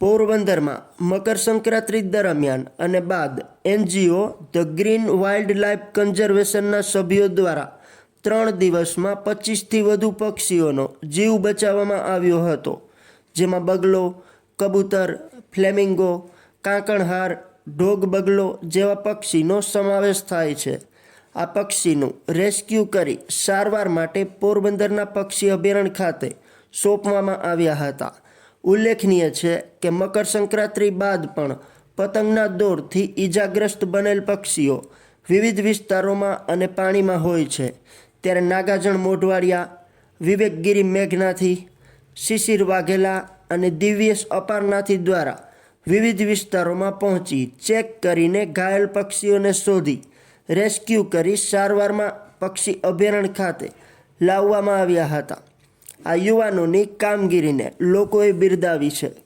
પોરબંદરમાં મકર સંક્રાંતિ દરમિયાન અને બાદ NGO the green wild life કન્ઝર્વેશનના સભ્યો દ્વારા ત્રણ દિવસમાં પચીસથી વધુ પક્ષીઓનો જીવ બચાવવામાં આવ્યો હતો, જેમાં બગલો, કબૂતર, ફ્લેમિંગો, કાંકણહાર, ઢોગ બગલો જેવા પક્ષીનો સમાવેશ થાય છે. આ પક્ષીનું રેસ્ક્યુ કરી સારવાર માટે પોરબંદરના પક્ષી અભયારણ્ય ખાતે સોંપવામાં આવ્યા હતા. ઉલ્લેખનીય છે કે મકર સંક્રાંતિ બાદ પણ પતંગના દોરથી ઈજાગ્રસ્ત બનેલ પક્ષીઓ વિવિધ વિસ્તારોમાં અને પાણીમાં હોય છે. ત્યારે નાગાજણ મોઢવાડિયા, વિવેકગીરી મેઘનાથી, શિશિર વાઘેલા અને દિવ્યેશ અપારનાથી દ્વારા વિવિધ વિસ્તારોમાં પહોંચી ચેક કરીને ઘાયલ પક્ષીઓને શોધી રેસ્ક્યુ કરી સારવારમાં પક્ષી અભયારણ્ય ખાતે લાવવામાં આવ્યા હતા. આ યુવાનોની કામગીરીને લોકોએ બિરદાવી છે.